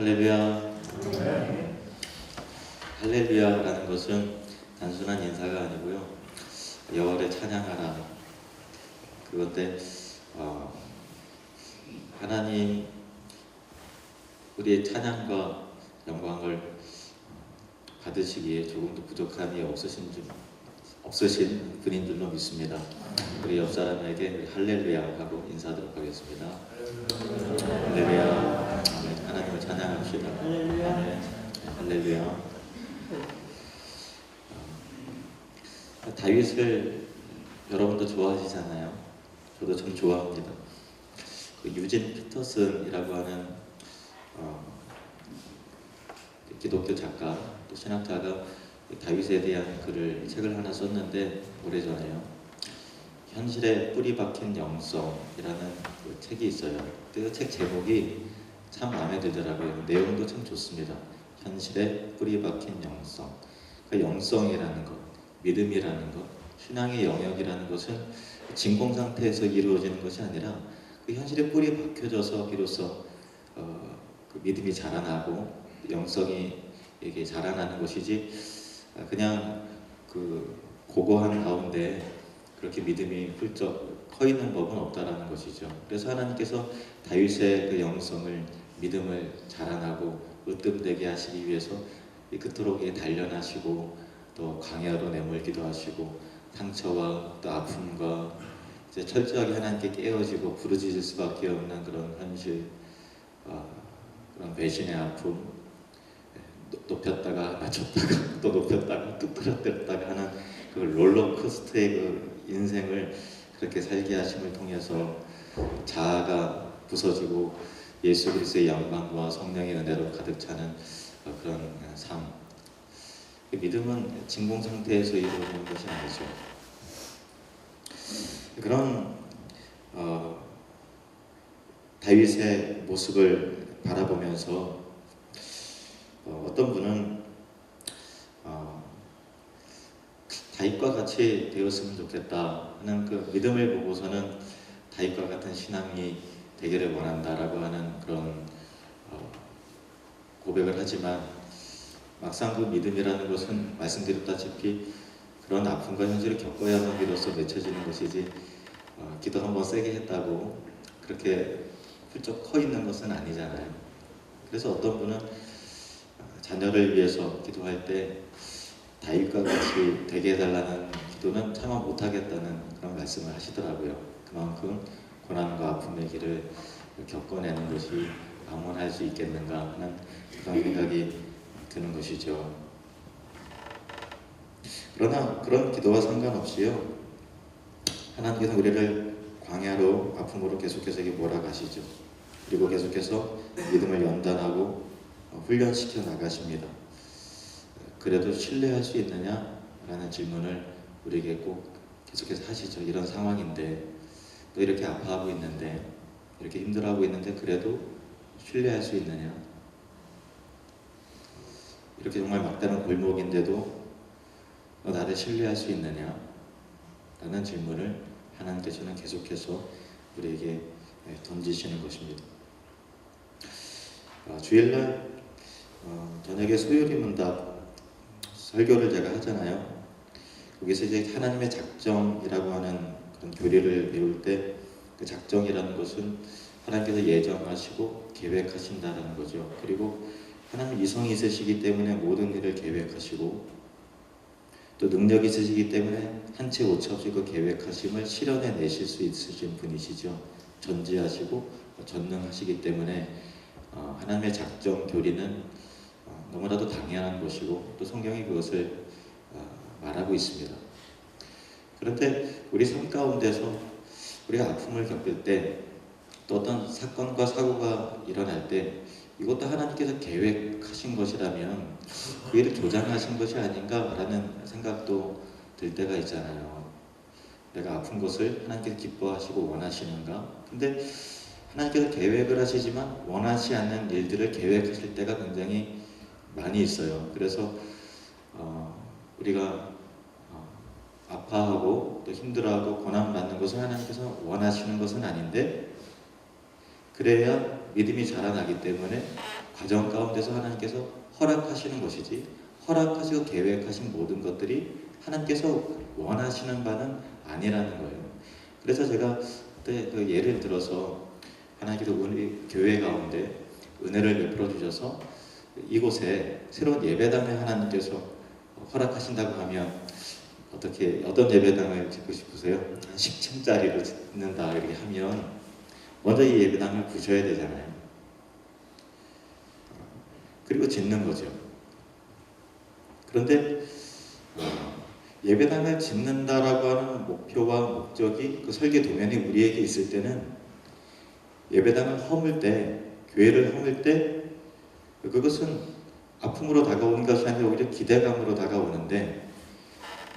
할렐루야. 할렐루야라는 것은 단순한 인사가 아니고요. 여호와를 찬양하라. 그건데 어, 하나님 우리의 찬양과 영광을 받으시기에 조금도 부족함이 없으신 줄 없으신 분인 줄로 믿습니다. 우리 옆 사람에게 할렐루야 하고 인사하도록 하겠습니다. 할렐루야. 찬양합시다. 아멘. 할렐루야. 어, 다윗을 여러분도 좋아하시잖아요. 저도 참 좋아합니다. 그 유진 피터슨이라고 하는 어, 기독교 작가 또 신학자가 다윗에 대한 글을 책을 하나 썼는데 오래전에요. 현실에 뿌리 박힌 영성이라는 그 책이 있어요. 그 책 제목이 참 마음에 들더라고요. 내용도 참 좋습니다. 현실에 뿌리 박힌 영성. 그 영성이라는 것, 믿음이라는 것, 신앙의 영역이라는 것은 진공 상태에서 이루어지는 것이 아니라 그 현실에 뿌리 박혀져서 비로소 어, 그 믿음이 자라나고 영성이 이게 자라나는 것이지 아, 그냥 그 고고한 가운데 그렇게 믿음이 훌쩍 커 있는 법은 없다라는 것이죠. 그래서 하나님께서 다윗의 그 영성을 믿음을 자라나고 으뜸되게 하시기 위해서 이 그토록 이 단련하시고 또 광야로 내몰기도 하시고 상처와 또 아픔과 이제 철저하게 하나님께 깨어지고 부르짖을 수밖에 없는 그런 현실, 어, 그런 배신의 아픔, 높- 높였다가 낮췄다가 또 높였다가 또 떨어뜨렸다가 하는 그 롤러코스터의 그 인생을 그렇게 살게 하심을 통해서 자아가 부서지고 예수 그리스도의 영광과 성령의 은혜로 가득 차는 어, 그런 삶. 그 믿음은 진공 상태에서 이루어지는 것이 아니죠. 그런 어, 다윗의 모습을 바라보면서 어, 어떤 분은 어, 다윗과 같이 되었으면 좋겠다 하는 그 믿음을 보고서는 다윗과 같은 신앙이 되기를 원한다라고 하는 그런 어, 고백을 하지만 막상 그 믿음이라는 것은 말씀드렸다시피 그런 아픔과 현실을 겪어야만 비로소 맺혀지는 것이지 어, 기도 한번 세게 했다고 그렇게 훌쩍 커 있는 것은 아니잖아요. 그래서 어떤 분은 어, 자녀를 위해서 기도할 때 다윗과 같이 되게 해달라는 기도는 차마 못하겠다는 그런 말씀을 하시더라고요. 그만큼 고난과 아픔의 길을 겪어내는 것이 방문할 수 있겠는가 하는 그런 생각이 드는 것이죠. 그러나 그런 기도와 상관없이요. 하나님께서 우리를 광야로 아픔으로 계속해서 몰아가시죠. 그리고 계속해서 믿음을 연단하고 어, 훈련시켜 나가십니다. 그래도 신뢰할 수 있느냐라는 질문을 우리에게 꼭 계속해서 하시죠. 이런 상황인데 또 이렇게 아파하고 있는데 이렇게 힘들어하고 있는데 그래도 신뢰할 수 있느냐? 이렇게 정말 막다른 골목인데도 너 나를 신뢰할 수 있느냐? 라는 질문을 하나님께서는 계속해서 우리에게 예, 던지시는 것입니다. 아, 주일날 어, 저녁에 소요리 문답 설교를 제가 하잖아요. 거기서 이제 하나님의 작정이라고 하는 그런 교리를 배울 때 그 작정이라는 것은 하나님께서 예정하시고 계획하신다라는 거죠. 그리고 하나님 이성이 있으시기 때문에 모든 일을 계획하시고 또 능력이 있으시기 때문에 한채 오차 없이 그 계획하심을 실현해 내실 수 있으신 분이시죠. 전지하시고 전능하시기 때문에 어, 하나님의 작정 교리는 어, 너무나도 당연한 것이고 또 성경이 그것을 어, 말하고 있습니다. 그런데 우리 삶 가운데서 우리가 아픔을 겪을 때 또 어떤 사건과 사고가 일어날 때 이것도 하나님께서 계획하신 것이라면 그 일을 조장하신 것이 아닌가라는 생각도 들 때가 있잖아요. 내가 아픈 것을 하나님께서 기뻐하시고 원하시는가? 근데 하나님께서 계획을 하시지만 원하지 않는 일들을 계획하실 때가 굉장히 많이 있어요. 그래서 어, 우리가 어, 아파하고 또 힘들어하고 고난 받는 것을 하나님께서 원하시는 것은 아닌데 그래야 믿음이 자라나기 때문에 과정 가운데서 하나님께서 허락하시는 것이지 허락하시고 계획하신 모든 것들이 하나님께서 원하시는 바는 아니라는 거예요. 그래서 제가 그때 그 예를 들어서 하나님께서 우리 교회 가운데 은혜를 베풀어 주셔서 이곳에 새로운 예배당을 하나님께서 허락하신다고 하면 어떻게 어떤 예배당을 짓고 싶으세요? 한 10층짜리로 짓는다 이렇게 하면 먼저 이 예배당을 부셔야 되잖아요. 그리고 짓는 거죠. 그런데 어, 예배당을 짓는다라고 하는 목표와 목적이 그 설계 도면이 우리에게 있을 때는 예배당을 허물 때 교회를 허물 때 그것은 아픔으로 다가오는 것이 아니라 오히려 기대감으로 다가오는데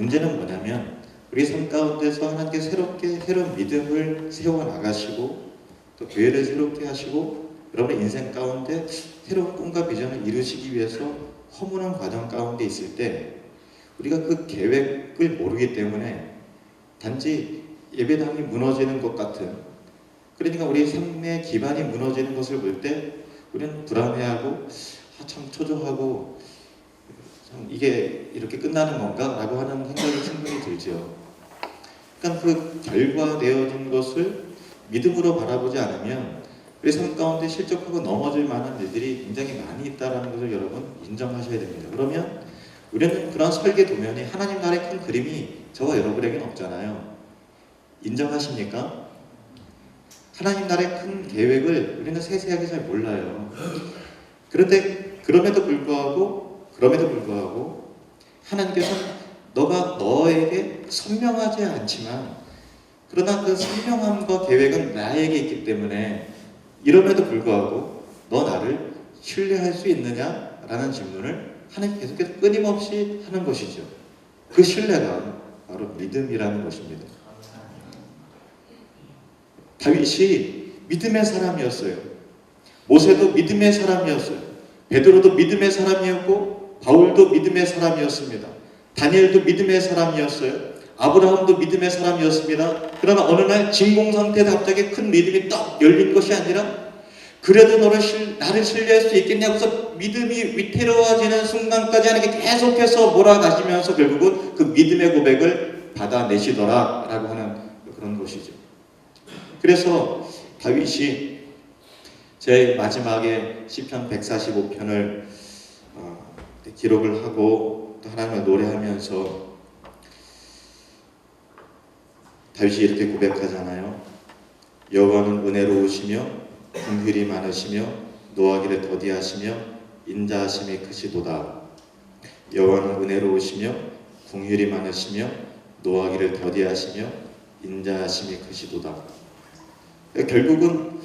문제는 뭐냐면 우리 삶 가운데서 하나님께 새롭게 새로운 믿음을 세워 나가시고 또 교회를 새롭게 하시고 여러분의 인생 가운데 새로운 꿈과 비전을 이루시기 위해서 허무는 과정 가운데 있을 때 우리가 그 계획을 모르기 때문에 단지 예배당이 무너지는 것 같은 그러니까 우리 삶의 기반이 무너지는 것을 볼 때 우리는 불안해하고 아, 참 초조하고 참 이게 이렇게 끝나는 건가 라고 하는 생각이 충분히 들죠. 그러니까 그 결과되어진 것을 믿음으로 바라보지 않으면 우리 삶 가운데 실족하고 넘어질 만한 일들이 굉장히 많이 있다는 것을 여러분 인정하셔야 됩니다. 그러면 우리는 그런 설계 도면이 하나님 나라의 큰 그림이 저와 여러분에게는 없잖아요. 인정하십니까? 하나님 나라의 큰 계획을 우리는 세세하게 잘 몰라요. 그런데 그럼에도 불구하고 그럼에도 불구하고 하나님께서는 너가 너에게 선명하지 않지만 그러나 그 선명함과 계획은 나에게 있기 때문에 이럼에도 불구하고 너 나를 신뢰할 수 있느냐라는 질문을 하나님 계속해서 끊임없이 하는 것이죠. 그 신뢰가 바로 믿음이라는 것입니다. 다윗이 믿음의 사람이었어요. 모세도 믿음의 사람이었어요. 베드로도 믿음의 사람이었고 바울도 믿음의 사람이었습니다. 다니엘도 믿음의 사람이었어요. 아브라함도 믿음의 사람이었습니다. 그러나 어느 날 진공 상태에서 갑자기 큰 믿음이 떡 열린 것이 아니라 그래도 너를 실, 나를 신뢰할 수 있겠냐고서 믿음이 위태로워지는 순간까지 하나님께 계속해서 몰아가시면서 결국은 그 믿음의 고백을 받아내시더라라고 하는 그런 것이죠. 그래서 다윗이 제 마지막에 시편 145편을 어, 기록을 하고 또 하나님을 노래하면서 다윗이 이렇게 고백하잖아요. 여호와는 은혜로우시며 긍휼이 많으시며 노하기를 더디하시며 인자하심이 크시도다. 여호와는 은혜로우시며 긍휼이 많으시며 노하기를 더디하시며 인자하심이 크시도다. 결국은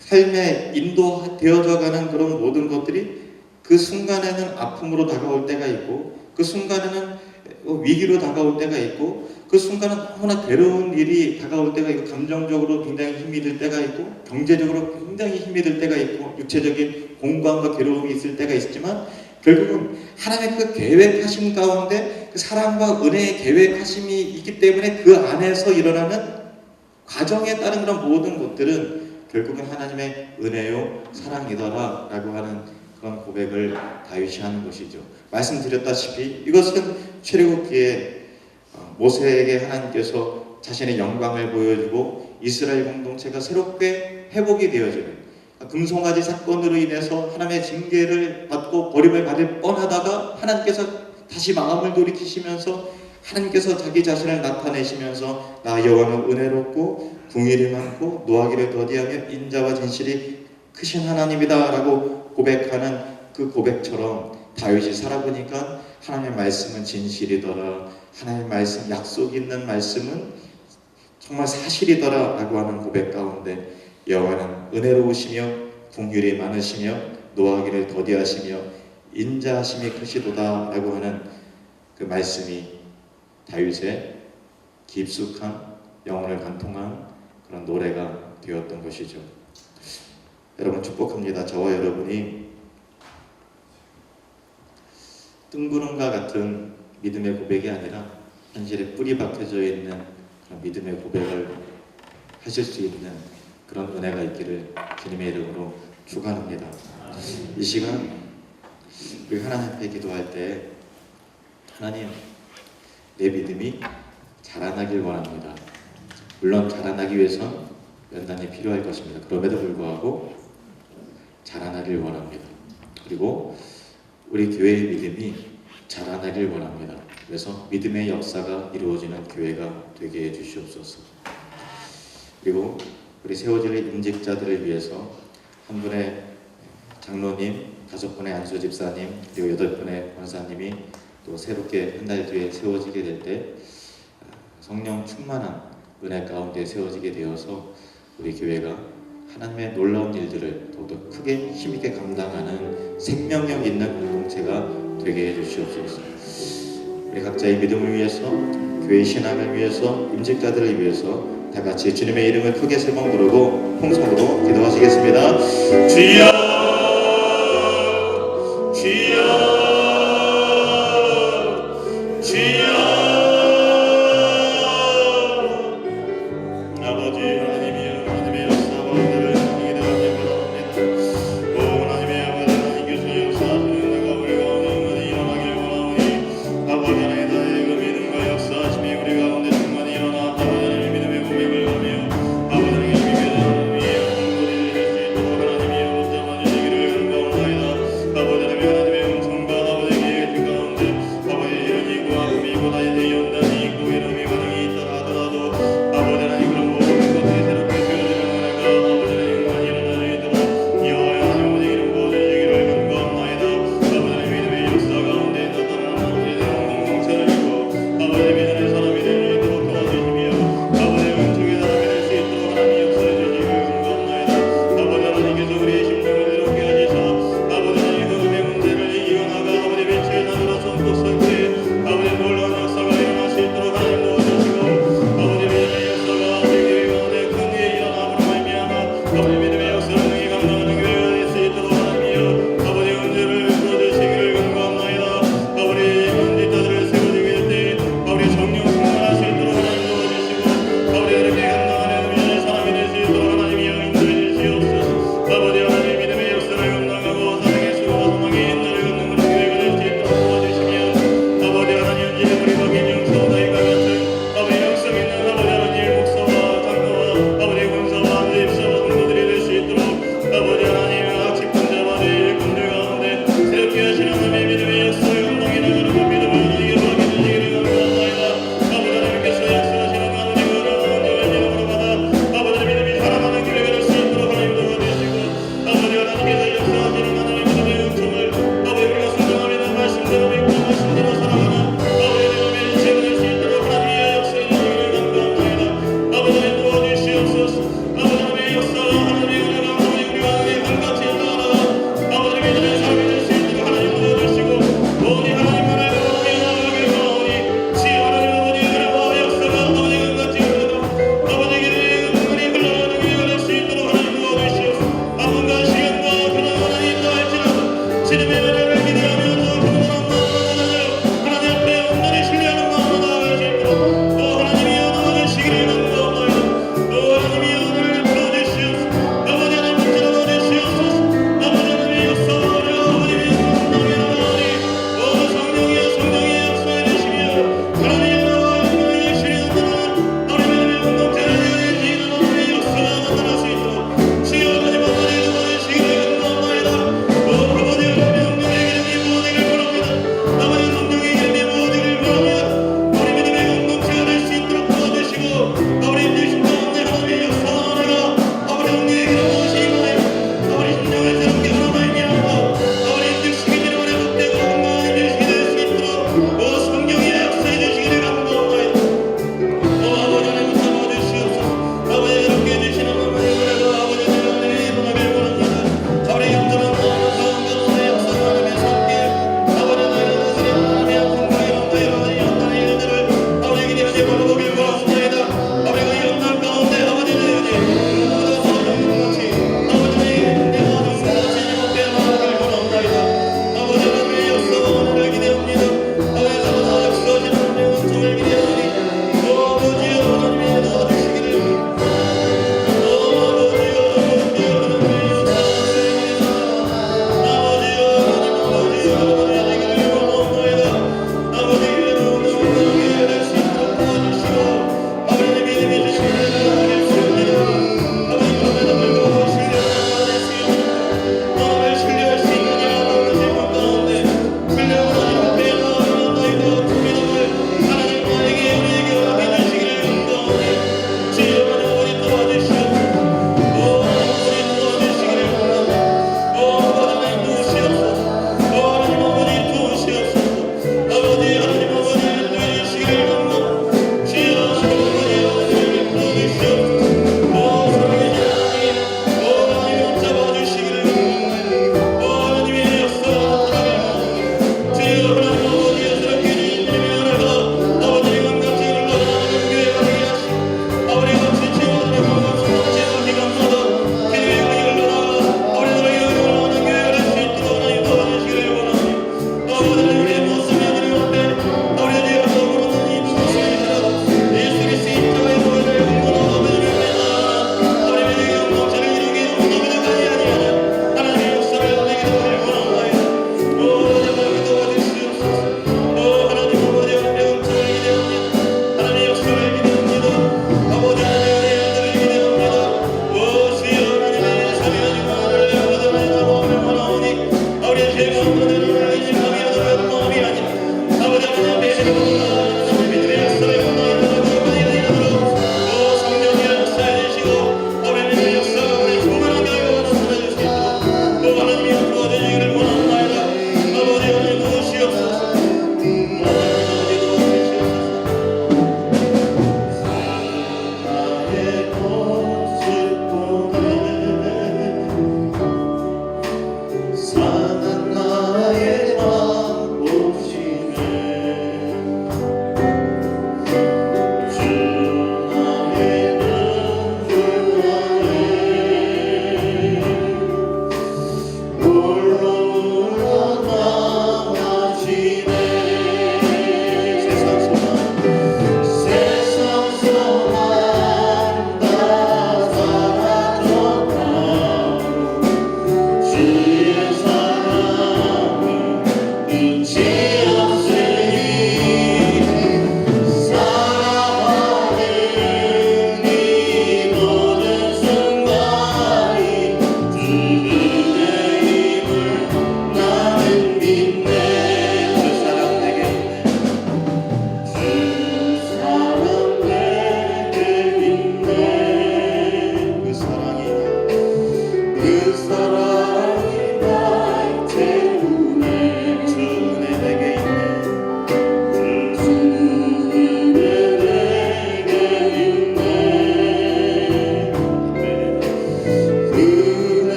삶에 인도되어져 가는 그런 모든 것들이 그 순간에는 아픔으로 다가올 때가 있고 그 순간에는 위기로 다가올 때가 있고 그 순간은 너무나 괴로운 일이 다가올 때가 있고 감정적으로 굉장히 힘이 들 때가 있고 경제적으로 굉장히 힘이 들 때가 있고 육체적인 공부함과 괴로움이 있을 때가 있지만 결국은 하나님의 그 계획하심 가운데 그 사랑과 은혜의 계획하심이 있기 때문에 그 안에서 일어나는 과정에 따른 그런 모든 것들은 결국은 하나님의 은혜요 사랑이더라라고 하는 그런 고백을 다윗이 하는 것이죠. 말씀드렸다시피 이것은 출애굽기에 어, 모세에게 하나님께서 자신의 영광을 보여주고 이스라엘 공동체가 새롭게 회복이 되어지는 금송아지 사건으로 인해서 하나님의 징계를 받고 버림을 받을 뻔하다가 하나님께서 다시 마음을 돌이키시면서 하나님께서 자기 자신을 나타내시면서 나 여호와는 은혜롭고 궁일이 많고 노하기를 더디하며 인자와 진실이 크신 하나님이다라고 고백하는 그 고백처럼 다윗이 살아보니까 하나님의 말씀은 진실이더라. 하나님의 말씀 약속 있는 말씀은 정말 사실이더라 라고 하는 고백 가운데 여호와는 은혜로우시며 궁휼이 많으시며 노하기를 더디하시며 인자하심이 크시도다 라고 하는 그 말씀이 다윗의 깊숙한 영혼을 관통한 그런 노래가 되었던 것이죠. 여러분 축복합니다. 저와 여러분이 뜬구름과 같은 믿음의 고백이 아니라 현실에 뿌리 박혀져 있는 그런 믿음의 고백을 하실 수 있는 그런 은혜가 있기를 주님의 이름으로 축원합니다. 이 시간 우리 하나님 앞에 기도할 때 하나님 내 믿음이 자라나길 원합니다. 물론 자라나기 위해선 연단이 필요할 것입니다. 그럼에도 불구하고 자라나길 원합니다. 그리고 우리 교회의 믿음이 자라나길 원합니다. 그래서 믿음의 역사가 이루어지는 교회가 되게 해주시옵소서. 그리고 우리 세워질 임직자들을 위해서 한 분의 장로님, 다섯 분의 안수 집사님, 그리고 여덟 분의 권사님이 또 새롭게 한 달 뒤에 세워지게 될 때 성령 충만한 은혜 가운데 세워지게 되어서 우리 교회가 하나님의 놀라운 일들을 더욱더 크게 힘있게 감당하는 생명력 있는 공동체가 되게 해주시옵소서. 우리 각자의 믿음을 위해서, 교회 신앙을 위해서, 임직자들을 위해서 다 같이 주님의 이름을 크게 세 번 부르고 홍성으로 기도하시겠습니다. 주여, 주여.